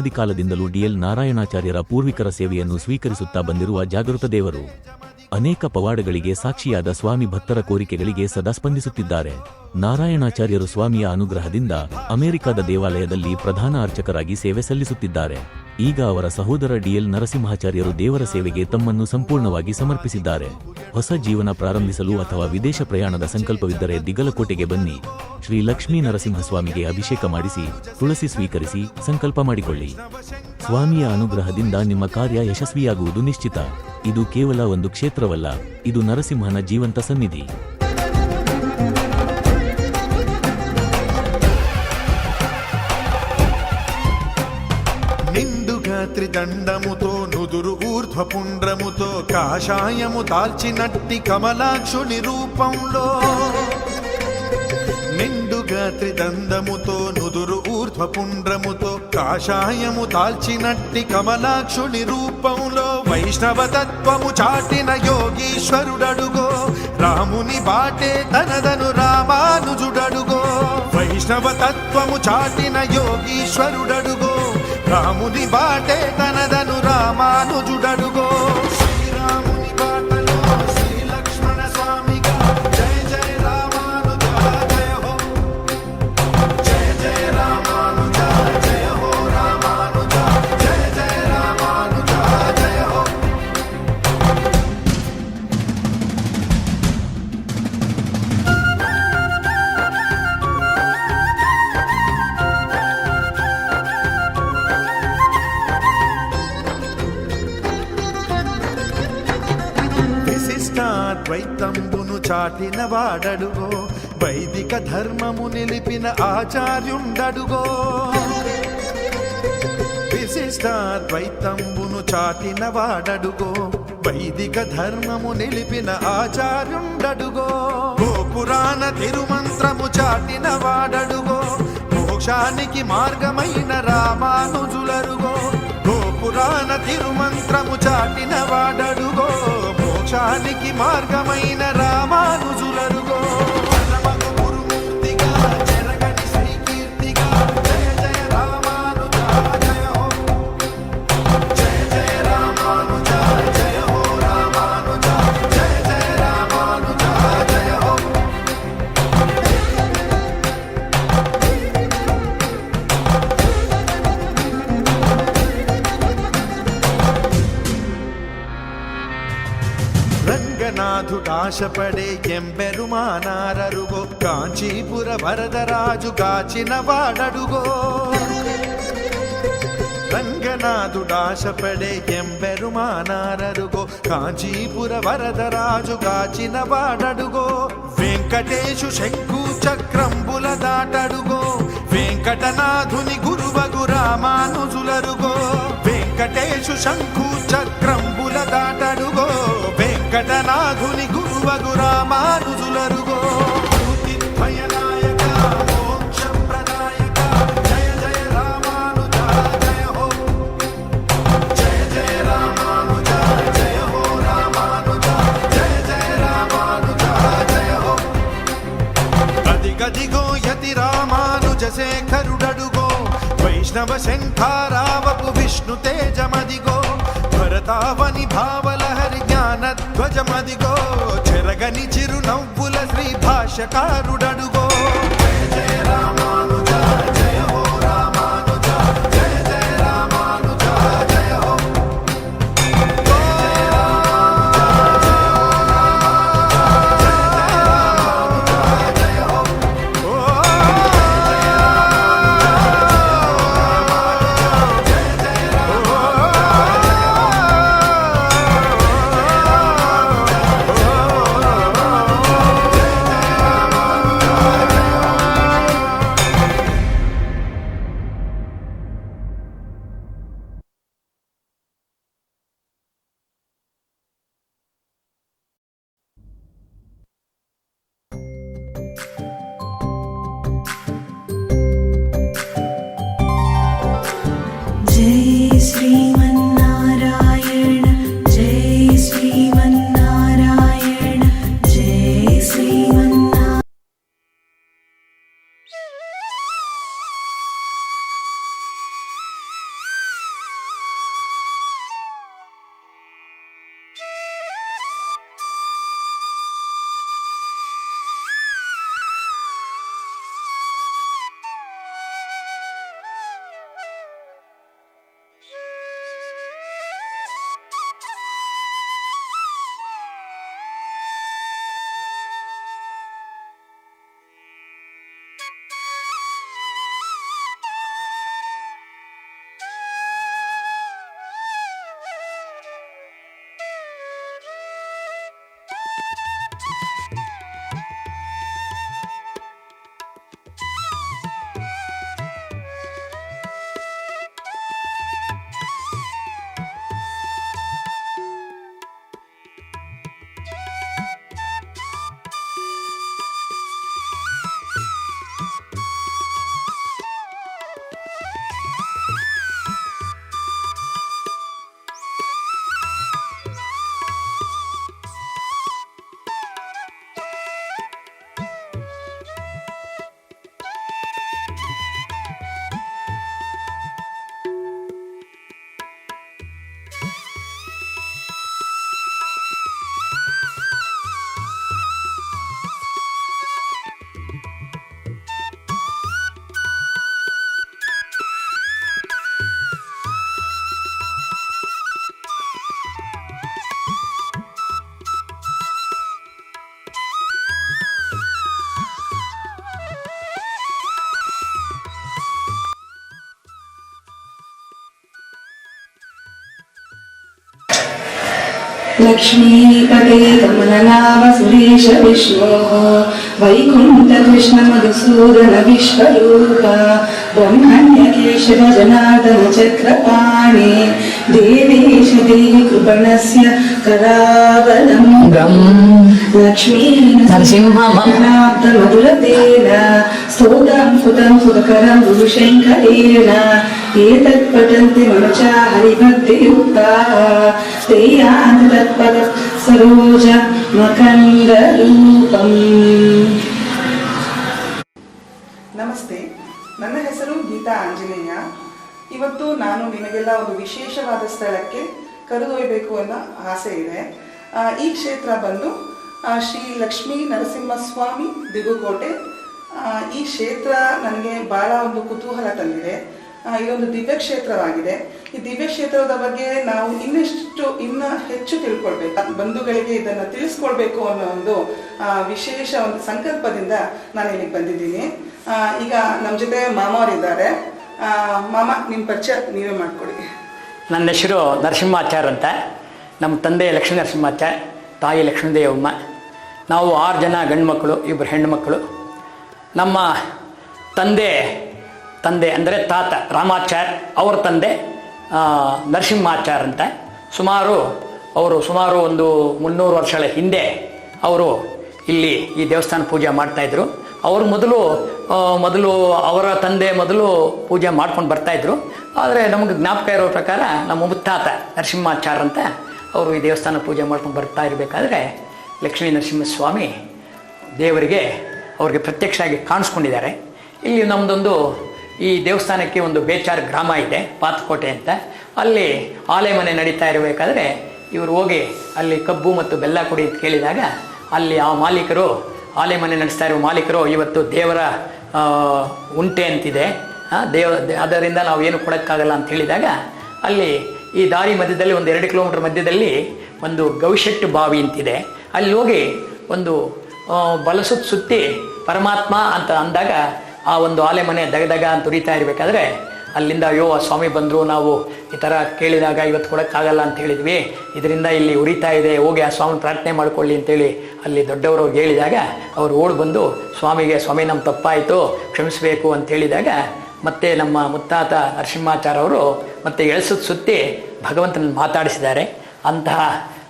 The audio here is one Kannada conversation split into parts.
ಈ ಅನಾದಿ ಕಾಲದಿಂದಲೂ ಡಿಎಲ್ ನಾರಾಯಣಾಚಾರ್ಯರ ಪೂರ್ವಿಕರ ಸೇವೆಯನ್ನು ಸ್ವೀಕರಿಸುತ್ತಾ ಬಂದಿರುವ ಜಾಗೃತ ದೇವರು. ಅನೇಕ ಪವಾಡಗಳಿಗೆ ಸಾಕ್ಷಿಯಾದ ಸ್ವಾಮಿ ಭಕ್ತರ ಕೋರಿಕೆಗಳಿಗೆ ಸದಾ ಸ್ಪಂದಿಸುತ್ತಿದ್ದಾರೆ. ನಾರಾಯಣಾಚಾರ್ಯರು ಸ್ವಾಮಿಯ ಅನುಗ್ರಹದಿಂದ ಅಮೆರಿಕದ ದೇವಾಲಯದಲ್ಲಿ ಪ್ರಧಾನ ಅರ್ಚಕರಾಗಿ ಸೇವೆ ಸಲ್ಲಿಸುತ್ತಿದ್ದಾರೆ. ಈಗ ಅವರ ಸಹೋದರ ಡಿಎಲ್ ನರಸಿಂಹಾಚಾರ್ಯರು ದೇವರ ಸೇವೆಗೆ ತಮ್ಮನ್ನು ಸಂಪೂರ್ಣವಾಗಿ ಸಮರ್ಪಿಸಿದ್ದಾರೆ. ಹೊಸ ಜೀವನ ಪ್ರಾರಂಭಿಸಲು ಅಥವಾ ವಿದೇಶ ಪ್ರಯಾಣದ ಸಂಕಲ್ಪವಿದ್ದರೆ ದಿಗಲಕೋಟೆಗೆ ಬನ್ನಿ. ಶ್ರೀ ಲಕ್ಷ್ಮೀ ನರಸಿಂಹಸ್ವಾಮಿಗೆ ಅಭಿಷೇಕ ಮಾಡಿಸಿ, ತುಳಸಿ ಸ್ವೀಕರಿಸಿ ಸಂಕಲ್ಪ ಮಾಡಿಕೊಳ್ಳಿ. ಸ್ವಾಮಿಯ ಅನುಗ್ರಹದಿಂದ ನಿಮ್ಮ ಕಾರ್ಯ ಯಶಸ್ವಿಯಾಗುವುದು ನಿಶ್ಚಿತ. ಇದು ಕೇವಲ ಒಂದು ಕ್ಷೇತ್ರವಲ್ಲ, ಇದು ನರಸಿಂಹನ ಜೀವಂತ ಸನ್ನಿಧಿ. త్రిదండముతో నుదురు ఊర్ధ్వపుండ్రముతో కాషాయము దాల్చినట్టి కమలాక్షుని రూపంలో. నిండుగా త్రిదండముతో నుదురు ఊర్ధ్వపుండ్రముతో కాషాయము దాల్చినట్టి కమలాక్షుని రూపంలో. వైష్ణవ తత్వము చాటిన యోగీశ్వరుడడుగో రాముని బాటే తనదను రామానుజుడడుగో. వైష్ణవ తత్వము చాటిన యోగీశ్వరుడడుగో రాముని బాటే తనదను రామానుజుడడుగో. చాటిన వాడడుగో వైదిక ధర్మము నిలిపిన ఆచార్యుండడుగో. విశిష్టాద్వైతంబును చాటిన వాడడుగో వైదిక ధర్మము నిలిపిన ఆచార్యుండడుగో. గోపురాణ తిరుమంత్రము చాటిన వాడడుగో మోక్షానికి మార్గమైన రామానుజులరుగో. గోపురాణ తిరుమంత్రము చాటిన వాడడుగో మోక్షానికి మార్గమైన రామానుజులరుగో రంగనాథుడాశపడే ఎంబెరుమానారరుగో కాంచీపుర వరదరాజు కాచిన వాడడుగో. రంగనాథుడాశపడే ఎంబెరుమానారరుగో కాంచీపుర వరదరాజు కాచిన వాడడుగో. వెంకటేశు శంకు చక్రంబుల దాటడుగో. వెంకటనాథుని గురువగు రామానుజులరుగో. వెంకటేశు శంకు చక్రంబుల దాటడుగో. ఘటనాధుని గురువగు రామానుజులరుగో. శేఖరుడడుగో. వైష్ణవ శంఖారావపు విష్ణు తేజమదిగో. భరతావని భావ ప్రధాన ధ్వజమదిగో. చెరగని చిరునవ్వుల శ్రీ భాషకారుడడుగో జయ జయ రామానుజాయ. लक्ष्मीपते कमलनाभ सुरेश विष्णोः वैकुण्ठकृष्ण मधुसूदन विश्वरूप ब्रह्मण्यकेशव जनार्दन चक्रपाणि देवेश देहि कृपणस्य करावलम्बम् लक्ष्मी मधुरतेन स्तोत्रं सुतं सुखकरं गुरुशङ्करेण एतत् पठन्ति मनुजा हरिभक्तियुक्ताः ते यान्ति तत्पद सरोज मकन्दरूपम् ನಮಸ್ತೆ ನನ್ನ ಹೆಸರು ಗೀತಾ ಆಂಜನೇಯ ಇವತ್ತು ನಾನು ನಿಮಗೆಲ್ಲ ಒಂದು ವಿಶೇಷವಾದ ಸ್ಥಳಕ್ಕೆ ಕರೆದೊಯ್ಯಬೇಕು ಅನ್ನೋ ಆಸೆ ಇದೆ ಆ, ಈ ಕ್ಷೇತ್ರ ಬಂದು ಆ, ಶ್ರೀ ಲಕ್ಷ್ಮೀ ನರಸಿಂಹಸ್ವಾಮಿ ದಿಗುಕೋಟೆ. ಈ ಕ್ಷೇತ್ರ ನನಗೆ ಬಹಳ ಒಂದು ಕುತೂಹಲ ತಂದಿದೆ. ಇದೊಂದು ದಿವ್ಯ ಕ್ಷೇತ್ರವಾಗಿದೆ. ಈ ದಿವ್ಯ ಕ್ಷೇತ್ರದ ಬಗ್ಗೆ ನಾವು ಇನ್ನೆಷ್ಟು, ಇನ್ನ ಹೆಚ್ಚು ತಿಳ್ಕೊಳ್ಬೇಕು. ಬಂಧುಗಳಿಗೆ ಇದನ್ನು ತಿಳಿಸ್ಕೊಳ್ಬೇಕು ಅನ್ನೋ ಒಂದು ವಿಶೇಷ ಒಂದು ಸಂಕಲ್ಪದಿಂದ ನಾನು ಇಲ್ಲಿಗೆ ಬಂದಿದ್ದೀನಿ. ಈಗ ನಮ್ಮ ಜೊತೆ ಮಾಮವರಿದ್ದಾರೆ. ಮಾಮ ನಿಮ್ಮ ಪರಿಚಯ ನೀವೇ ಮಾಡಿಕೊಡಿ. ನನ್ನ ಹೆಸರು ನರಸಿಂಹಾಚಾರ್ ಅಂತ. ನಮ್ಮ ತಂದೆ ಲಕ್ಷ್ಮೀ ನರಸಿಂಹಾಚಾರ್, ತಾಯಿ ಲಕ್ಷ್ಮೀದೇವಮ್ಮ. ನಾವು ಆರು ಜನ ಗಂಡು ಮಕ್ಕಳು ಇಬ್ಬರು ಹೆಣ್ಣು ಮಕ್ಕಳು. ನಮ್ಮ ತಂದೆ ತಂದೆ ಅಂದರೆ ತಾತ ರಾಮಾಚಾರ್, ಅವ್ರ ತಂದೆ ನರಸಿಂಹಾಚಾರ್ ಅಂತ. ಸುಮಾರು ಅವರು ಸುಮಾರು ಒಂದು ಮುನ್ನೂರು ವರ್ಷಗಳ ಹಿಂದೆ ಅವರು ಇಲ್ಲಿ ಈ ದೇವಸ್ಥಾನ ಪೂಜೆ ಮಾಡ್ತಾಯಿದ್ರು ಅವರು ಮೊದಲು ಮೊದಲು ಅವರ ತಂದೆ ಮೊದಲು ಪೂಜೆ ಮಾಡ್ಕೊಂಡು ಬರ್ತಾಯಿದ್ರು ಆದರೆ ನಮಗೆ ಜ್ಞಾಪಕ ಇರೋ ಪ್ರಕಾರ ನಮ್ಮ ಮುತ್ತಾತ ನರಸಿಂಹಾಚಾರ್ ಅಂತ ಅವರು ಈ ದೇವಸ್ಥಾನ ಪೂಜೆ ಮಾಡ್ಕೊಂಡು ಬರ್ತಾ ಇರಬೇಕಾದ್ರೆ ಲಕ್ಷ್ಮೀ ನರಸಿಂಹಸ್ವಾಮಿ ದೇವರಿಗೆ ಅವ್ರಿಗೆ ಪ್ರತ್ಯಕ್ಷ ಆಗಿ ಕಾಣಿಸ್ಕೊಂಡಿದ್ದಾರೆ. ಇಲ್ಲಿ ನಮ್ಮದೊಂದು ಈ ದೇವಸ್ಥಾನಕ್ಕೆ ಒಂದು ಬೇಚಾರ್ ಗ್ರಾಮ ಇದೆ, ಪಾತಕೋಟೆ ಅಂತ. ಅಲ್ಲಿ ಆಲೆ ಮನೆ ನಡೀತಾ ಇರಬೇಕಾದ್ರೆ ಇವರು ಹೋಗಿ ಅಲ್ಲಿ ಕಬ್ಬು ಮತ್ತು ಬೆಲ್ಲ ಕೊಡಿ ಅಂತ ಕೇಳಿದಾಗ ಅಲ್ಲಿ ಆ ಮಾಲೀಕರು, ಆಲೆ ಮನೆ ನಡೆಸ್ತಾ ಇರೋ ಮಾಲೀಕರು ಇವತ್ತು ದೇವರ ಉಂಟೆ ಅಂತಿದೆ. ದೇವ, ಅದರಿಂದ ನಾವು ಏನು ಕೊಡೋಕ್ಕಾಗಲ್ಲ ಅಂತ ಹೇಳಿದಾಗ ಅಲ್ಲಿ ಈ ದಾರಿ ಮಧ್ಯದಲ್ಲಿ ಒಂದು ಎರಡು ಕಿಲೋಮೀಟರ್ ಮಧ್ಯದಲ್ಲಿ ಒಂದು ಗವಿಶೆಟ್ಟು ಬಾವಿ ಅಂತಿದೆ. ಅಲ್ಲಿ ಹೋಗಿ ಒಂದು ಬಲಸುತ್ತ ಸುತ್ತಿ ಪರಮಾತ್ಮ ಅಂತ ಅಂದಾಗ ಆ ಒಂದು ಆಲೆ ಮನೆ ದಗದಗ ಅಂತ ಉರಿತಾ ಇರಬೇಕಾದ್ರೆ ಅಲ್ಲಿಂದ ಅಯ್ಯೋ, ಆ ಸ್ವಾಮಿ ಬಂದರು, ನಾವು ಈ ಥರ ಕೇಳಿದಾಗ ಇವತ್ತು ಕೊಡೋಕ್ಕಾಗಲ್ಲ ಅಂತ ಹೇಳಿದ್ವಿ. ಇದರಿಂದ ಇಲ್ಲಿ ಉರಿತಾ ಇದೆ, ಹೋಗಿ ಆ ಸ್ವಾಮಿ ಪ್ರಾರ್ಥನೆ ಮಾಡ್ಕೊಳ್ಳಿ ಅಂತೇಳಿ ಅಲ್ಲಿ ದೊಡ್ಡವರು ಹೇಳಿದಾಗ ಅವರು ಓಡಿ ಬಂದು, ಸ್ವಾಮಿಗೆ, ಸ್ವಾಮಿ ನಮ್ಮ ತಪ್ಪಾಯಿತು, ಕ್ಷಮಿಸಬೇಕು ಅಂತ ಹೇಳಿದಾಗ ಮತ್ತೆ ನಮ್ಮ ಮುತ್ತಾತ ನರಸಿಂಹಾಚಾರ್ಯವರು ಮತ್ತೆ ಎಳಸುತ್ತ ಸುತ್ತಿ ಭಗವಂತನ ಮಾತಾಡಿಸಿದ್ದಾರೆ. ಅಂತಹ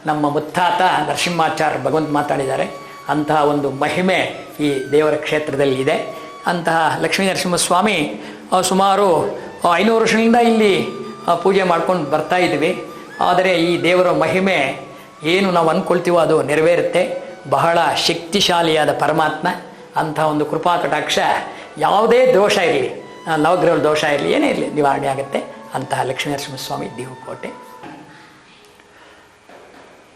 ನಮ್ಮ ಮುತ್ತಾತ ನರಸಿಂಹಾಚಾರ್ಯ ಭಗವಂತ ಮಾತಾಡಿದ್ದಾರೆ. ಅಂತಹ ಒಂದು ಮಹಿಮೆ ಈ ದೇವರ ಕ್ಷೇತ್ರದಲ್ಲಿ ಇದೆ. ಅಂತಹ ಲಕ್ಷ್ಮೀ ನರಸಿಂಹಸ್ವಾಮಿ ಸುಮಾರು ಐನೂರು ವರ್ಷಗಳಿಂದ ಇಲ್ಲಿ ಪೂಜೆ ಮಾಡ್ಕೊಂಡು ಬರ್ತಾ ಇದ್ವಿ. ಆದರೆ ಈ ದೇವರ ಮಹಿಮೆ ಏನು ನಾವು ಅಂದ್ಕೊಳ್ತೀವೋ ಅದು ನೆರವೇರುತ್ತೆ. ಬಹಳ ಶಕ್ತಿಶಾಲಿಯಾದ ಪರಮಾತ್ಮ ಅಂತಹ ಒಂದು ಕೃಪಾ ಕಟಾಕ್ಷ, ಯಾವುದೇ ದೋಷ ಇರಲಿ ನವಗ್ರಹ ದೋಷ ಇರಲಿ, ಏನೇ ಇರಲಿ, ನಿವಾರಣೆ ಆಗುತ್ತೆ. ಅಂತಹ ಲಕ್ಷ್ಮೀ ನರಸಿಂಹಸ್ವಾಮಿ ದೇವಕೋಟೆ.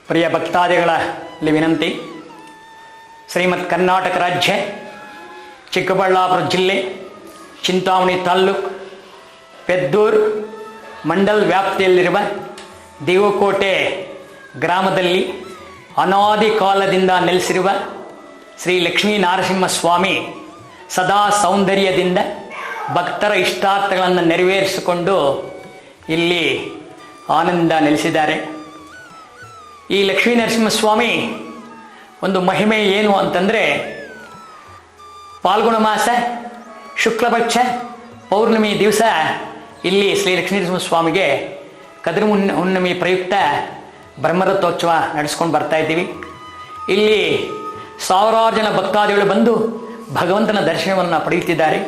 ಪ್ರಿಯ ಭಕ್ತಾದಿಗಳಲ್ಲಿ ವಿನಂತಿ. ಶ್ರೀಮತ್ ಕರ್ನಾಟಕ ರಾಜ್ಯ, ಚಿಕ್ಕಬಳ್ಳಾಪುರ ಜಿಲ್ಲೆ, ಚಿಂತಾಮಣಿ ತಾಲ್ಲೂಕು, ಪೆದ್ದೂರು ಮಂಡಲ್ ವ್ಯಾಪ್ತಿಯಲ್ಲಿರುವ ದೇವಕೋಟೆ ಗ್ರಾಮದಲ್ಲಿ ಅನಾದಿ ಕಾಲದಿಂದ ನೆಲೆಸಿರುವ ಶ್ರೀ ಲಕ್ಷ್ಮೀ ನರಸಿಂಹಸ್ವಾಮಿ ಸದಾ ಸೌಂದರ್ಯದಿಂದ ಭಕ್ತರ ಇಷ್ಟಾರ್ಥಗಳನ್ನು ನೆರವೇರಿಸಿಕೊಂಡು ಇಲ್ಲಿ ಆನಂದ ನೆಲೆಸಿದ್ದಾರೆ. ಈ ಲಕ್ಷ್ಮೀ ನರಸಿಂಹಸ್ವಾಮಿ ಒಂದು ಮಹಿಮೆ ಏನು ಅಂತಂದರೆ ಪಾಲ್ಗುಣ ಮಾಸ ಶುಕ್ಲಪಕ್ಷ ಪೌರ್ಣಮಿ ದಿವಸ ಇಲ್ಲಿ ಶ್ರೀ ಲಕ್ಷ್ಮೀ ಸ್ವಾಮಿಗೆ ಕದ್ರಿ ಮುನ್, ಹುಣ್ಣಿಮೆ ಪ್ರಯುಕ್ತ ಬ್ರಹ್ಮರಥೋತ್ಸವ ನಡೆಸ್ಕೊಂಡು ಬರ್ತಾ ಇದ್ದೀವಿ. ಇಲ್ಲಿ ಸಾವಿರಾರು ಜನ ಭಕ್ತಾದಿಗಳು ಬಂದು ಭಗವಂತನ ದರ್ಶನವನ್ನು ಪಡೆಯುತ್ತಿದ್ದಾರೆ.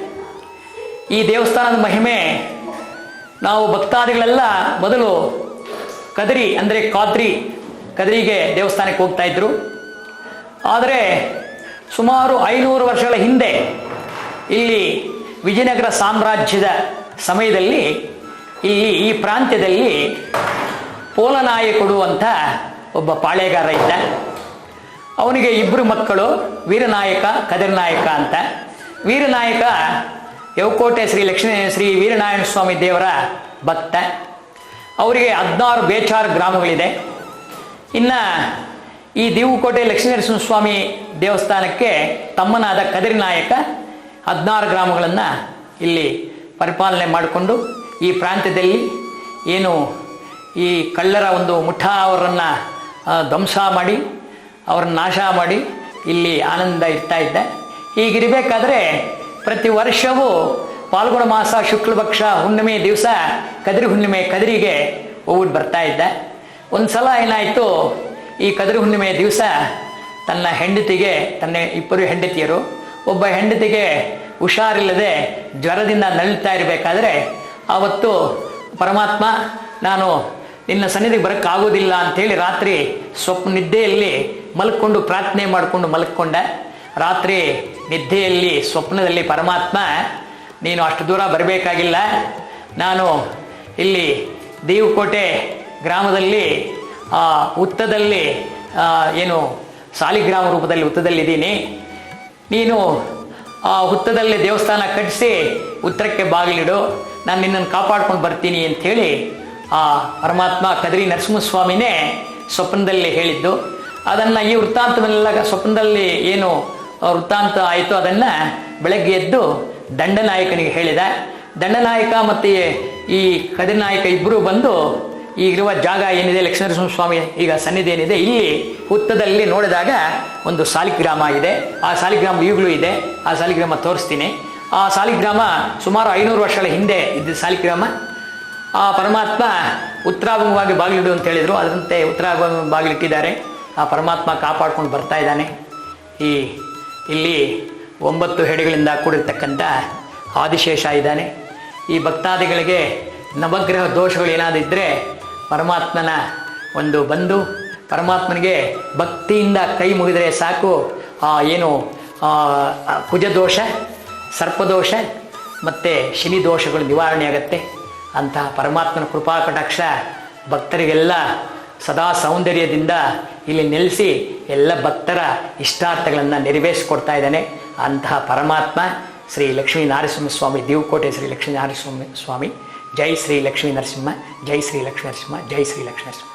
ಈ ದೇವಸ್ಥಾನದ ಮಹಿಮೆ ನಾವು ಭಕ್ತಾದಿಗಳೆಲ್ಲ ಮೊದಲು ಕದರಿ ಅಂದರೆ ಕಾದ್ರಿ ಕದರಿಗೆ ದೇವಸ್ಥಾನಕ್ಕೆ ಹೋಗ್ತಾ ಇದ್ರು. ಆದರೆ ಸುಮಾರು ಐನೂರು ವರ್ಷಗಳ ಹಿಂದೆ ಇಲ್ಲಿ ವಿಜಯನಗರ ಸಾಮ್ರಾಜ್ಯದ ಸಮಯದಲ್ಲಿ ಇಲ್ಲಿ ಈ ಪ್ರಾಂತ್ಯದಲ್ಲಿ ಪೋಲನಾಯಿ ಅಂತ ಒಬ್ಬ ಪಾಳೆಗಾರ ಇದ್ದ. ಅವನಿಗೆ ಇಬ್ಬರು ಮಕ್ಕಳು, ವೀರನಾಯಕ ಕದಿರನಾಯಕ ಅಂತ. ವೀರನಾಯಕ ಯವಕೋಟೆ ಶ್ರೀ ಲಕ್ಷ್ಮೀ, ಶ್ರೀ ವೀರನಾರಾಯಣ ಸ್ವಾಮಿ ದೇವರ ಭಕ್ತ. ಅವರಿಗೆ ಹದಿನಾರು ಬೇಚಾರು ಗ್ರಾಮಗಳಿದೆ. ಇನ್ನು ಈ ದೇವುಕೋಟೆ ಲಕ್ಷ್ಮೀನರಸಿಂಹ ಸ್ವಾಮಿ ದೇವಸ್ಥಾನಕ್ಕೆ ತಮ್ಮನಾದ ಕದರಿ ನಾಯಕ ಹದಿನಾರು ಗ್ರಾಮಗಳನ್ನು ಇಲ್ಲಿ ಪರಿಪಾಲನೆ ಮಾಡಿಕೊಂಡು ಈ ಪ್ರಾಂತ್ಯದಲ್ಲಿ ಏನು ಈ ಕಳ್ಳರ ಒಂದು ಮುಠ ಅವರನ್ನು ಧ್ವಂಸ ಮಾಡಿ, ಅವ್ರನ್ನ ನಾಶ ಮಾಡಿ ಇಲ್ಲಿ ಆನಂದ ಇರ್ತಾ ಇದ್ದೆ. ಹೀಗಿರಬೇಕಾದ್ರೆ ಪ್ರತಿ ವರ್ಷವೂ ಪಾಲ್ಗುಣ ಮಾಸ ಶುಕ್ಲಪಕ್ಷ ಹುಣ್ಣಿಮೆ ದಿವಸ ಕದರಿ ಹುಣ್ಣಿಮೆ ಕದರಿಗೆ ಹೋಗ್ಬಿಟ್ಟು ಬರ್ತಾ ಇದ್ದೆ. ಒಂದು ಸಲ ಏನಾಯಿತು, ಈ ಕದ್ರಿ ಹುಣ್ಣಿಮೆಯ ದಿವಸ ತನ್ನ ಹೆಂಡತಿಗೆ, ತನ್ನ ಇಬ್ಬರು ಹೆಂಡತಿಯರು, ಒಬ್ಬ ಹೆಂಡತಿಗೆ ಹುಷಾರಿಲ್ಲದೆ ಜ್ವರದಿಂದ ನಳಿತಾ ಇರಬೇಕಾದ್ರೆ, ಆವತ್ತು ಪರಮಾತ್ಮ, ನಾನು ನಿನ್ನ ಸನ್ನಿಧಿಗೆ ಬರೋಕ್ಕಾಗೋದಿಲ್ಲ ಅಂಥೇಳಿ ರಾತ್ರಿ ಸ್ವಪ್ನ ನಿದ್ದೆಯಲ್ಲಿ ಮಲ್ಕೊಂಡು ಪ್ರಾರ್ಥನೆ ಮಾಡಿಕೊಂಡು ಮಲ್ಕೊಂಡೆ. ರಾತ್ರಿ ನಿದ್ದೆಯಲ್ಲಿ ಸ್ವಪ್ನದಲ್ಲಿ ಪರಮಾತ್ಮ, ನೀನು ಅಷ್ಟು ದೂರ ಬರಬೇಕಾಗಿಲ್ಲ. ನಾನು ಇಲ್ಲಿ ದೇವಕೋಟೆ ಗ್ರಾಮದಲ್ಲಿ ಉತ್ತದಲ್ಲಿ ಏನು ಸಾಲಿಗ್ರಾಮ ರೂಪದಲ್ಲಿ ಉತ್ತದಲ್ಲಿದ್ದೀನಿ ನೀನು ಆ ಹುತ್ತದಲ್ಲಿ ದೇವಸ್ಥಾನ ಕಟ್ಟಿಸಿ ಉತ್ತರಕ್ಕೆ ಬಾಗಿಲಿಡು, ನಾನು ನಿನ್ನನ್ನು ಕಾಪಾಡ್ಕೊಂಡು ಬರ್ತೀನಿ ಅಂಥೇಳಿ ಆ ಪರಮಾತ್ಮ ಕದ್ರಿ ನರಸಿಂಹಸ್ವಾಮಿನೇ ಸ್ವಪ್ನದಲ್ಲಿ ಹೇಳಿದ್ದು. ಅದನ್ನು ಈ ವೃತ್ತಾಂತವನ್ನೆಲ್ಲ ಸ್ವಪ್ನದಲ್ಲಿ ಏನು ವೃತ್ತಾಂತ ಆಯಿತು ಅದನ್ನು ಬೆಳಗ್ಗೆ ಎದ್ದು ದಂಡನಾಯಕನಿಗೆ ಹೇಳಿದ. ದಂಡನಾಯಕ ಮತ್ತು ಈ ಕದಿನಾಯಕ ಇಬ್ಬರು ಬಂದು ಈಗಿರುವ ಜಾಗ ಏನಿದೆ ಲಕ್ಷ್ಮೀನರಸಿಂಹ ಸ್ವಾಮಿ ಈಗ ಸನ್ನಿಧಿ ಏನಿದೆ ಇಲ್ಲಿ ಹುತ್ತದಲ್ಲಿ ನೋಡಿದಾಗ ಒಂದು ಸಾಲಿಗ್ರಾಮ ಇದೆ. ಆ ಸಾಲಿಗ್ರಾಮ ಈಗಲೂ ಇದೆ. ಆ ಸಾಲಿಗ್ರಾಮ ತೋರಿಸ್ತೀನಿ. ಆ ಸಾಲಿಗ್ರಾಮ ಸುಮಾರು ಐನೂರು ವರ್ಷಗಳ ಹಿಂದೆ ಇದ್ದ ಸಾಲಿಗ್ರಾಮ. ಆ ಪರಮಾತ್ಮ ಉತ್ತರಾಭಿಮುಖವಾಗಿ ಬಾಗಿಲಿಡು ಅಂತ ಹೇಳಿದರು. ಅದರಂತೆ ಉತ್ತರಾಭಿಮುಖ ಬಾಗಿಲಿಟ್ಟಿದ್ದಾರೆ. ಆ ಪರಮಾತ್ಮ ಕಾಪಾಡ್ಕೊಂಡು ಬರ್ತಾ ಇದ್ದಾನೆ. ಈ ಇಲ್ಲಿ ಒಂಬತ್ತು ಹೆಡೆಗಳಿಂದ ಕೂಡಿರ್ತಕ್ಕಂಥ ಆದಿಶೇಷ ಇದ್ದಾನೆ. ಈ ಭಕ್ತಾದಿಗಳಿಗೆ ನವಗ್ರಹ ದೋಷಗಳು ಏನಾದರೂ ಇದ್ದರೆ ಪರಮಾತ್ಮನ ಒಂದು ಬಂದು ಪರಮಾತ್ಮನಿಗೆ ಭಕ್ತಿಯಿಂದ ಕೈ ಮುಗಿದರೆ ಸಾಕು. ಆ, ಏನು ಕುಜದೋಷ, ಸರ್ಪದೋಷ ಮತ್ತು ಶನಿ ದೋಷಗಳು ನಿವಾರಣೆ ಆಗುತ್ತೆ. ಅಂತಹ ಪರಮಾತ್ಮನ ಕೃಪಾ ಕಟಾಕ್ಷ ಭಕ್ತರಿಗೆಲ್ಲ ಸದಾ ಸೌಂದರ್ಯದಿಂದ ಇಲ್ಲಿ ನೆಲೆಸಿ ಎಲ್ಲ ಭಕ್ತರ ಇಷ್ಟಾರ್ಥಗಳನ್ನು ನೆರವೇರಿಸಿಕೊಡ್ತಾ ಇದ್ದಾನೆ. ಅಂತಹ ಪರಮಾತ್ಮ ಶ್ರೀ ಲಕ್ಷ್ಮೀ ನಾರಸಿಂಹ ಸ್ವಾಮಿ, ದೇವಕೋಟೆ ಶ್ರೀ ಲಕ್ಷ್ಮೀ ನಾರಸಿಂಹ ಸ್ವಾಮಿ. ಜೈ ಶ್ರೀ ಲಕ್ಷ್ಮೀ ನರಸಿಂಹ ಜೈ ಶ್ರೀ ಲಕ್ಷ್ಮೀ ನರಸಿಂಹ ಜೈ ಶ್ರೀ ಲಕ್ಷ್ಮೀ ನರಸಿಂಹ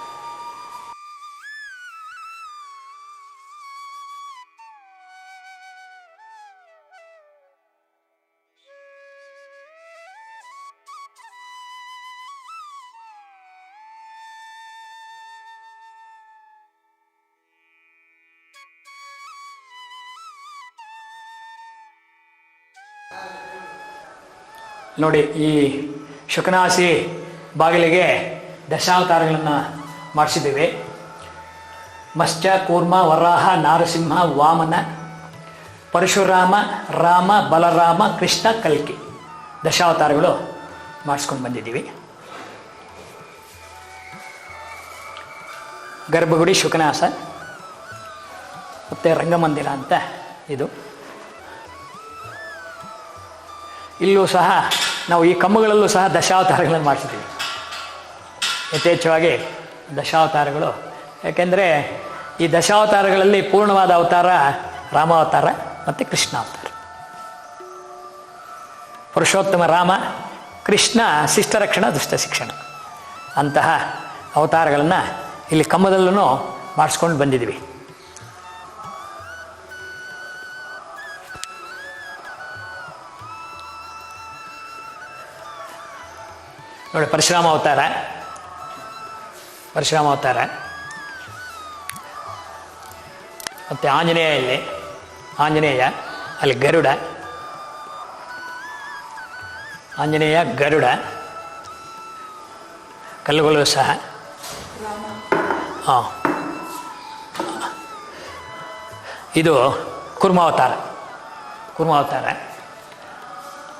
ನೋಡಿ ಈ ಶುಕನಾಸಿ ಬಾಗಿಲಿಗೆ ದಶಾವತಾರಗಳನ್ನು ಮಾಡಿಸಿದ್ದೇವೆ. ಮತ್ಸ್ಯ ಕೂರ್ಮ, ವರಾಹ, ನಾರಸಿಂಹ, ವಾಮನ, ಪರಶುರಾಮ, ರಾಮ, ಬಲರಾಮ, ಕೃಷ್ಣ, ಕಲ್ಕಿ ದಶಾವತಾರಗಳು ಮಾಡಿಸ್ಕೊಂಡು ಬಂದಿದ್ದೀವಿ. ಗರ್ಭಗುಡಿ ಶುಕನಾಸ ಮತ್ತು ರಂಗಮಂದಿರ ಅಂತ ಇದು. ಇಲ್ಲೂ ಸಹ ನಾವು ಈ ಕಂಬಗಳಲ್ಲೂ ಸಹ ದಶಾವತಾರಗಳನ್ನು ಮಾಡಿಸಿದ್ದೀವಿ ಯಥೇಚ್ಛವಾಗಿ ದಶಾವತಾರಗಳು. ಯಾಕೆಂದರೆ ಈ ದಶಾವತಾರಗಳಲ್ಲಿ ಪೂರ್ಣವಾದ ಅವತಾರ ರಾಮಾವತಾರ ಮತ್ತು ಕೃಷ್ಣಾವತಾರ. ಪುರುಷೋತ್ತಮ ರಾಮ, ಕೃಷ್ಣ, ಶಿಷ್ಟರಕ್ಷಣ, ದುಷ್ಟ ಶಿಕ್ಷಣ. ಅಂತಹ ಅವತಾರಗಳನ್ನು ಇಲ್ಲಿ ಕಮ್ಮದಲ್ಲೂ ಮಾಡಿಸ್ಕೊಂಡು ಬಂದಿದ್ದೀವಿ. ನೋಡಿ, ಪರಶುರಾಮ ಅವತಾರ. ಪರಶುರಾಮ ಅವತಾರ. ಮತ್ತು ಆಂಜನೇಯ ಇಲ್ಲಿ. ಆಂಜನೇಯ, ಅಲ್ಲಿ ಗರುಡ. ಆಂಜನೇಯ, ಗರುಡ. ಕಲ್ಲುಗಳು ಸಹ. ಹಾಂ ಇದು ಕುರ್ಮಾವತಾರ. ಕುರ್ಮಾವತಾರ.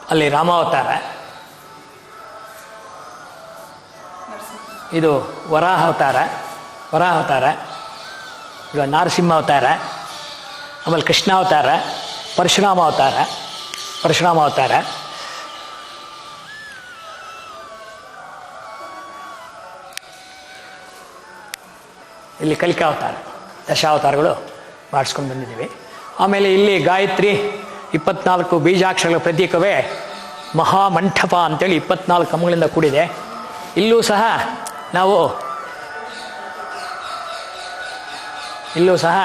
ಅಲ್ಲಿ ರಾಮಾವತಾರ. ಇದು ವರಾಹ ಅವತಾರ ವರಾಹ ಅವತಾರ ಇದು ನಾರಸಿಂಹ ಅವತಾರ ಆಮೇಲೆ ಕೃಷ್ಣಾವತಾರ ಪರಶುರಾಮ ಅವತಾರ ಪರಶುರಾಮ ಅವತಾರ ಇಲ್ಲಿ ಕಲಿಕಾವತಾರ, ದಶಾವತಾರಗಳು ಮಾಡಿಸ್ಕೊಂಡು ಬಂದಿದ್ದೀವಿ. ಆಮೇಲೆ ಇಲ್ಲಿ ಗಾಯತ್ರಿ ಇಪ್ಪತ್ನಾಲ್ಕು ಬೀಜಾಕ್ಷರಗಳ ಪ್ರತೀಕವೇ ಮಹಾಮಂಟಪ ಅಂತೇಳಿ ಇಪ್ಪತ್ನಾಲ್ಕು ಕಂಬಗಳಿಂದ ಕೂಡಿದೆ. ಇಲ್ಲೂ ಸಹ ನಾವು ಇಲ್ಲೂ ಸಹ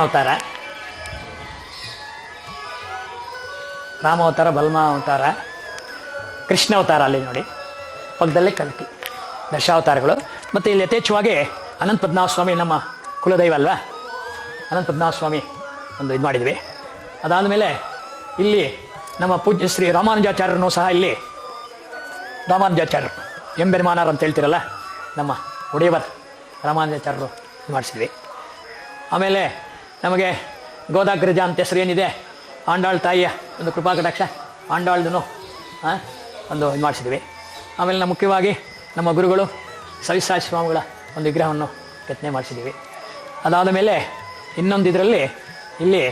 ಅವತಾರ. ರಾಮ ಅವತಾರ ಕೃಷ್ಣ ಅವತಾರ ಅಲ್ಲಿ ನೋಡಿ. ಪಕ್ಕದಲ್ಲೇ ಕಲ್ಕಿ, ದಶಾವತಾರಗಳು. ಮತ್ತು ಇಲ್ಲಿ ಯಥೇಚ್ಛವಾಗಿ ಅನಂತ ಸ್ವಾಮಿ ನಮ್ಮ ಕುಲದೈವ ಅಲ್ವಾ? ಅನಂತ ಸ್ವಾಮಿ ಒಂದು ಇದು ಮಾಡಿದ್ವಿ. ಅದಾದಮೇಲೆ ಇಲ್ಲಿ ನಮ್ಮ ಪೂಜ್ಯ ಶ್ರೀ ರಾಮಾನುಜಾಚಾರ್ಯರನ್ನು ಸಹ ಇಲ್ಲಿ ರಾಮಾನುಜಾಚಾರ್ಯರು, ಎಂಬೆರ್ಮಾನರ್ ಅಂತ ಹೇಳ್ತಿರಲ್ಲ, ನಮ್ಮ ಒಡೆಯವರ್ ರಾಮಾನುಜಾಚಾರ್ಯರು ಮಾಡಿಸಿದ್ವಿ. ಆಮೇಲೆ ನಮಗೆ ಗೋದಾಗ್ರಜ ಅಂತ ಹೆಸರು ಏನಿದೆ? ಆಂಡಾಳ್ ತಾಯಿಯ ಒಂದು ಕೃಪಾ ಕಟಾಕ್ಷ. ಆಂಡಾಳ್ದು ಒಂದು ಇದು ಮಾಡಿಸಿದ್ವಿ. ಆಮೇಲೆ ನಮ್ಮ ಮುಖ್ಯವಾಗಿ ನಮ್ಮ ಗುರುಗಳು ಸವಿಸಾಯಿ ಸ್ವಾಮಿಗಳ ಒಂದು ವಿಗ್ರಹವನ್ನು ಕೆತ್ತನೆ ಮಾಡಿಸಿದ್ದೀವಿ ಅದಾದ ಮೇಲೆ ಇನ್ನೊಂದು ಇದರಲ್ಲಿ ಇಲ್ಲಿ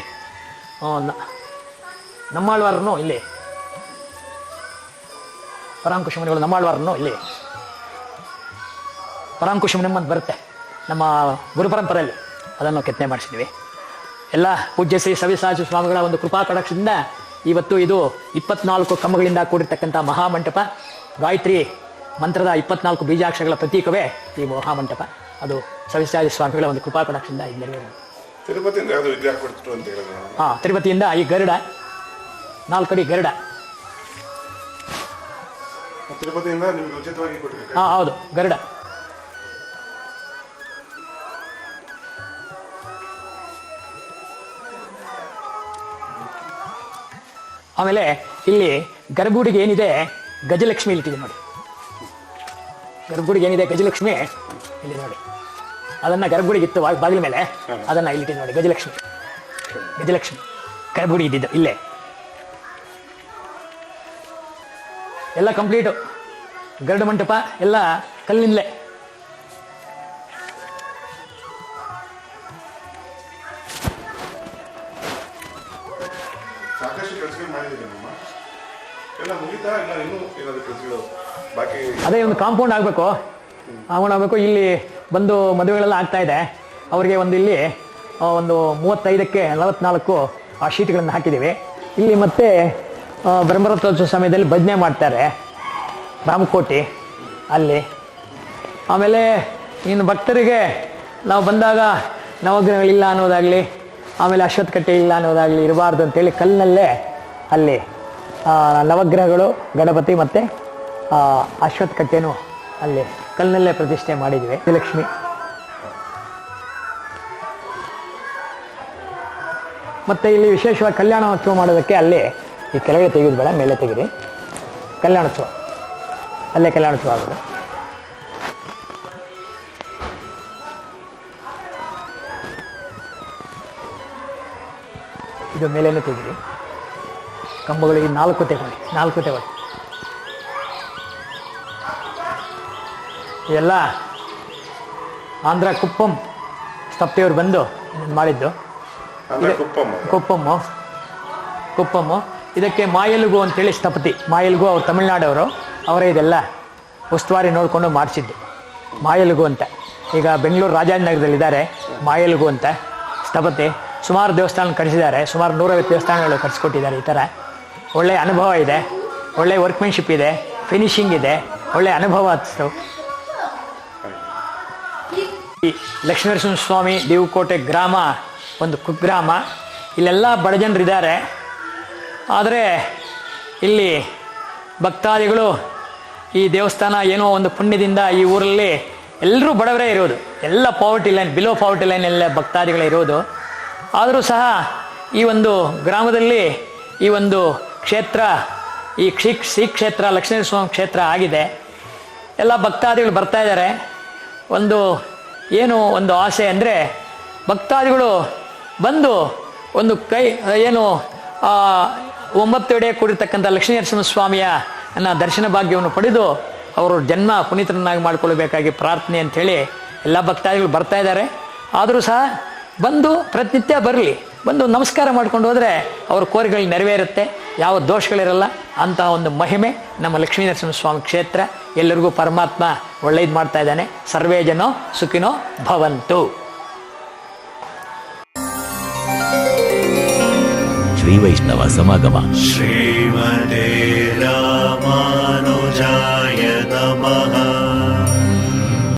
ನಮ್ಮಾಳ್ವಾರನು ಇಲ್ಲಿ, ಪರಾಂಕುಶ ನಮ್ಮಾಳ್ವಾರನು ಇಲ್ಲಿ. ಪರಾಂಕುಶ ಮುನಿಮ್ ಅಂತ ಬರುತ್ತೆ ನಮ್ಮ ಗುರು ಪರಂಪರೆಯಲ್ಲಿ ಅದನ್ನು ಕೆತ್ತನೆ ಮಾಡಿಸಿದ್ವಿ. ಎಲ್ಲ ಪೂಜ್ಯ ಶ್ರೀ ಸವಿಸಾಜು ಸ್ವಾಮಿಗಳ ಒಂದು ಕೃಪಾ ಕಡಕ್ಷದಿಂದ ಇವತ್ತು ಇದು ಇಪ್ಪತ್ನಾಲ್ಕು ಕಂಬಗಳಿಂದ ಕೂಡಿರ್ತಕ್ಕಂಥ ಮಹಾಮಂಟಪ. ಗಾಯತ್ರಿ ಮಂತ್ರದ ಇಪ್ಪತ್ನಾಲ್ಕು ಬೀಜಾಕ್ಷರಗಳ ಪ್ರತೀಕವೇ ಈ ಮಹಾಮಂಟಪ. ಅದು ಸವಿಸಾಜು ಸ್ವಾಮಿಗಳ ಒಂದು ಕೃಪಾ ಕಡಕ್ಷದಿಂದ ಇದು ನೆರವೇರಿದೆ. ಹಾಂ ತಿರುಪತಿಯಿಂದ ಈ ಗರುಡ ನಾಲ್ಕಡಿ ಗರುಡ. ಹಾಂ ಹೌದು ಗರುಡ. ಆಮೇಲೆ ಇಲ್ಲಿ ಗರ್ಭಗುಡಿಗೆ ಏನಿದೆ? ಗಜಲಕ್ಷ್ಮಿ ಇಲ್ಲಿ ನೋಡಿ. ಗರ್ಭಗುಡಿಗೆ ಏನಿದೆ? ಗಜಲಕ್ಷ್ಮಿ ಇಲ್ಲಿ ನೋಡಿ. ಅದನ್ನ ಗರ್ಭಗುಡಿಗೆ ಇತ್ತು ಬಾಗಿಲ ಮೇಲೆ ಅದನ್ನ ಇಲ್ಲಿಟ್ಟಿದೆ ನೋಡಿ. ಗಜಲಕ್ಷ್ಮಿ. ಗಜಲಕ್ಷ್ಮಿ. ಗರ್ಭಗುಡಿ ಇದ್ದಿದ್ದು ಇಲ್ಲೇ. ಎಲ್ಲ ಕಂಪ್ಲೀಟು ಗರುಡ ಮಂಟಪ ಎಲ್ಲ ಕಲ್ಲಿಂದಲೇ ಅದೇ ಒಂದು ಕಾಂಪೌಂಡ್ ಆಗಬೇಕು. ಕಾಂಪೌಂಡ್ ಆಗಬೇಕು. ಇಲ್ಲಿ ಬಂದು ಮದುವೆಗಳೆಲ್ಲ ಆಗ್ತಾ ಇದೆ. ಅವರಿಗೆ ಒಂದು ಇಲ್ಲಿ ಒಂದು ಮೂವತ್ತೈದಕ್ಕೆ ನಲವತ್ನಾಲ್ಕು ಆ ಶೀಟ್ಗಳನ್ನು ಹಾಕಿದ್ದೀವಿ. ಇಲ್ಲಿ ಮತ್ತೆ ಬ್ರಹ್ಮರಥೋತ್ಸವ ಸಮಯದಲ್ಲಿ ಭಜನೆ ಮಾಡ್ತಾರೆ. ರಾಮಕೋಟಿ, ಅಲ್ಲಿ. ಆಮೇಲೆ ಇನ್ನು ಭಕ್ತರಿಗೆ ನಾವು ಬಂದಾಗ ನವಗ್ರಹಗಳಿಲ್ಲ ಅನ್ನೋದಾಗಲಿ, ಆಮೇಲೆ ಅಶ್ವತ್ಥ ಕಟ್ಟೆ ಇಲ್ಲ ಅನ್ನೋದಾಗಲಿ ಇರಬಾರ್ದು ಅಂತೇಳಿ ಕಲ್ಲಿನಲ್ಲೇ ಅಲ್ಲಿ ನವಗ್ರಹಗಳು, ಗಣಪತಿ ಮತ್ತು ಅಶ್ವತ್ಥ ಕಟ್ಟೆನೂ ಅಲ್ಲಿ ಕಲ್ಲಿನಲ್ಲೇ ಪ್ರತಿಷ್ಠೆ ಮಾಡಿದ್ವಿ. ಲಕ್ಷ್ಮಿ ಮತ್ತು ಇಲ್ಲಿ ವಿಶೇಷವಾಗಿ ಕಲ್ಯಾಣೋತ್ಸವ ಮಾಡೋದಕ್ಕೆ ಅಲ್ಲಿ ಈ ಕೆಳಗೆ ತೆಗೆದು ಬೇಡ, ಮೇಲೆ ತೆಗೀರಿ ಕಲ್ಯಾಣೋತ್ಸವ ಅಲ್ಲೇ ಕಲ್ಯಾಣೋತ್ಸವ ಆಗೋದು. ಇದು ಮೇಲೇನೂ ತೆಗೀರಿ ಕಂಬಗಳಿಗೆ ನಾಲ್ಕು ತೆಗೊಳ್ಳಿ ನಾಲ್ಕು ತೆಗೊಳ್ಳಿ ಇದೆಲ್ಲ ಆಂಧ್ರ ಕುಪ್ಪಂ ಸ್ಥಪ್ತಿಯವರು ಬಂದು ಮಾಡಿದ್ದು. ಕುಪ್ಪಮ್ಮು ಕುಪ್ಪಮ್ಮು. ಇದಕ್ಕೆ ಮಾಯಲುಗು ಅಂತೇಳಿ ಸ್ಥಪತಿ ಮಾಯಲುಗು ಅವರು ತಮಿಳ್ನಾಡವರು. ಅವರೇ ಇದೆಲ್ಲ ಉಸ್ತುವಾರಿ ನೋಡಿಕೊಂಡು ಮಾಡಿಸಿದ್ದು. ಮಾಯಲುಗು ಅಂತ. ಈಗ ಬೆಂಗಳೂರು ರಾಜಾಜಿನಗರದಲ್ಲಿದ್ದಾರೆ ಮಾಯಲುಗು ಅಂತ ಸ್ಥಪತಿ. ಸುಮಾರು ದೇವಸ್ಥಾನ ಕಟ್ಟಿಸಿದ್ದಾರೆ. ಸುಮಾರು ನೂರೈವತ್ತು ದೇವಸ್ಥಾನಗಳು ಕಟ್ಸಿಕೊಟ್ಟಿದ್ದಾರೆ ಈ ಥರ. ಒಳ್ಳೆಯ ಅನುಭವ ಇದೆ ಒಳ್ಳೆಯ ವರ್ಕ್ಮೆನ್ಶಿಪ್ ಇದೆ ಫಿನಿಶಿಂಗ್ ಇದೆ ಒಳ್ಳೆಯ ಅನುಭವ ಅನಿಸ್ತು ಈ ಲಕ್ಷ್ಮೀನರಸಿಂಹ ಸ್ವಾಮಿ ದೇವಕೋಟೆ ಗ್ರಾಮ, ಒಂದು ಕುಗ್ರಾಮ, ಇಲ್ಲೆಲ್ಲ ಬಡ ಜನರಿದ್ದಾರೆ ಆದರೆ ಇಲ್ಲಿ ಭಕ್ತಾದಿಗಳು ಈ ದೇವಸ್ಥಾನ ಏನೋ ಒಂದು ಪುಣ್ಯದಿಂದ ಈ ಊರಲ್ಲಿ ಎಲ್ಲರೂ ಬಡವರೇ ಇರೋದು. ಎಲ್ಲ poverty line below poverty line ಎಲ್ಲ ಭಕ್ತಾದಿಗಳೇ ಇರೋದು. ಆದರೂ ಸಹ ಈ ಒಂದು ಗ್ರಾಮದಲ್ಲಿ ಈ ಒಂದು ಕ್ಷೇತ್ರ ಈ ಕ್ಷಿ ಶ್ರೀ ಕ್ಷೇತ್ರ ಲಕ್ಷ್ಮೀಸ್ವಾಮಿ ಕ್ಷೇತ್ರ ಆಗಿದೆ. ಎಲ್ಲ ಭಕ್ತಾದಿಗಳು ಬರ್ತಾ ಇದ್ದಾರೆ. ಒಂದು ಏನು ಒಂದು ಆಸೆ ಅಂದರೆ ಭಕ್ತಾದಿಗಳು ಬಂದು ಒಂದು ಕೈ ಏನು ಆ, ಒಂಬತ್ತು ಎಡೆ ಕೂಡಿರ್ತಕ್ಕಂಥ ಲಕ್ಷ್ಮೀ ನರಸಿಂಹಸ್ವಾಮಿಯ ಅನ್ನ ದರ್ಶನ ಭಾಗ್ಯವನ್ನು ಪಡೆದು ಅವರು ಜನ್ಮ ಪುನೀತರನ್ನಾಗಿ ಮಾಡಿಕೊಳ್ಳಬೇಕಾಗಿ ಪ್ರಾರ್ಥನೆ ಅಂಥೇಳಿ ಎಲ್ಲ ಭಕ್ತಾದಿಗಳು ಬರ್ತಾ ಇದ್ದಾರೆ. ಆದರೂ ಸಹ ಬಂದು ಪ್ರತಿನಿತ್ಯ ಬರಲಿ. ಬಂದು ನಮಸ್ಕಾರ ಮಾಡ್ಕೊಂಡು ಹೋದರೆ ಅವ್ರ ಕೋರಿಗಳು ನೆರವೇರುತ್ತೆ. ಯಾವ ದೋಷಗಳಿರಲ್ಲ ಅಂತಹ ಒಂದು ಮಹಿಮೆ ನಮ್ಮ ಲಕ್ಷ್ಮೀನರಸಿಂಹ ಸ್ವಾಮಿ ಕ್ಷೇತ್ರ ಎಲ್ಲರಿಗೂ ಪರಮಾತ್ಮ ಒಳ್ಳೇದು ಮಾಡ್ತಾ ಇದ್ದಾನೆ. ಸರ್ವೇ ಜನೋ ಸುಖಿನೋ ಭವಂತು. ಶ್ರೀ ವೈಷ್ಣವ ಸಮಾಗಮ. ಶ್ರೀಮದೇ ರಾಮಾನುಜಾಯ ನಮಃ.